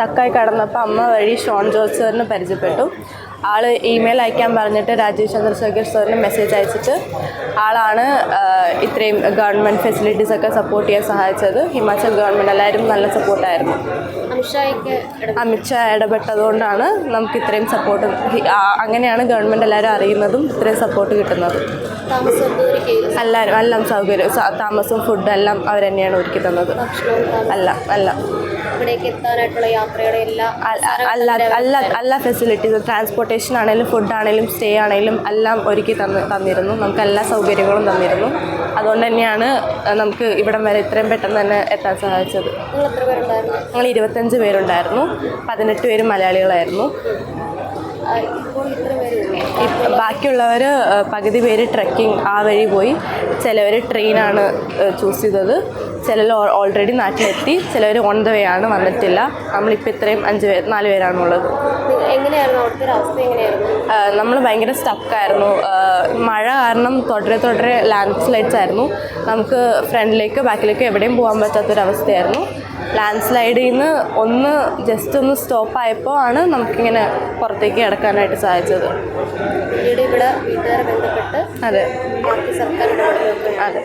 സ്റ്റക്കായി കടന്നപ്പോൾ അമ്മ വഴി ഷോൺ ജോർജ് സാറിന് പരിചയപ്പെട്ടു. ആൾ ഇമെയിൽ അയക്കാൻ പറഞ്ഞിട്ട് രാജീവ് ചന്ദ്രശേഖർ സാറിന് മെസ്സേജ് അയച്ചിട്ട് ആളാണ് ഇത്രയും ഗവൺമെന്റ് ഫെസിലിറ്റീസ് ഒക്കെ സപ്പോർട്ട് ചെയ്യാൻ സഹായിച്ചത്. ഹിമാചൽ ഗവൺമെന്റ് എല്ലാവരും നല്ല സപ്പോർട്ടായിരുന്നു ഇടപെട്ടു. അമിത്ഷാ ഇടപെട്ടതുകൊണ്ടാണ് നമുക്ക് ഇത്രയും സപ്പോർട്ട് അങ്ങനെയാണ് ഗവൺമെന്റ് എല്ലാവരും അറിയുന്നതും ഇത്രയും സപ്പോർട്ട് കിട്ടുന്നതും. എല്ലാവരും എല്ലാം സൗകര്യം സ- താമസവും ഫുഡും എല്ലാം അവർ തന്നെയാണ് ഒരുക്കി തന്നത്. അല്ല അല്ല. എല്ലാ ഫെസിലിറ്റീസ് ട്രാൻസ്പോർട്ടേഷൻ ആണെങ്കിലും ഫുഡ് ആണെങ്കിലും സ്റ്റേ ആണെങ്കിലും എല്ലാം ഒരുക്കി തന്ന് തന്നിരുന്നു. നമുക്ക് എല്ലാ സൗകര്യങ്ങളും തന്നിരുന്നു. അതുകൊണ്ട് തന്നെയാണ് നമുക്ക് ഇവിടം വരെ ഇത്രയും പെട്ടെന്ന് തന്നെ എത്താൻ സഹായിച്ചത്. ഞങ്ങൾ ഇരുപത്തഞ്ച് പേരുണ്ടായിരുന്നു. പതിനെട്ട് പേര് മലയാളികളായിരുന്നു. ബാക്കിയുള്ളവർ പകുതി പേര് ട്രക്കിംഗ് ആ വഴി പോയി. ചിലവർ ട്രെയിനാണ് ചൂസ് ചെയ്തത്. ചിലർ ഓൾറെഡി നാട്ടിലെത്തി. ചിലവർ ഓൺ ദ വേ ആണ് വന്നിട്ടില്ല. നമ്മളിപ്പോൾ ഇത്രയും അഞ്ച് പേർ നാല് പേരാണുള്ളത്. എങ്ങനെയായിരുന്നു? അവിടുത്തെ അവസ്ഥ എങ്ങനെയായിരുന്നു? നമ്മൾ ഭയങ്കര സ്റ്റക്കായിരുന്നു മഴ കാരണം തുടരെ തുടരെ ലാൻഡ് സ്ലൈഡ്സ് ആയിരുന്നു. നമുക്ക് ഫ്രണ്ടിലേക്ക് ബാക്കിലേക്ക് എവിടെയും പോകാൻ പറ്റാത്തൊരവസ്ഥയായിരുന്നു. ലാൻഡ് സ്ലൈഡിൽ നിന്ന് ഒന്ന് ജസ്റ്റ് ഒന്ന് സ്റ്റോപ്പ് ആയപ്പോൾ ആണ് നമുക്കിങ്ങനെ പുറത്തേക്ക് കിടക്കാനായിട്ട് സാധിച്ചത്. ഇവിടെ വീട്ടുകാരെ ബന്ധപ്പെട്ട് അതെ. അതെ.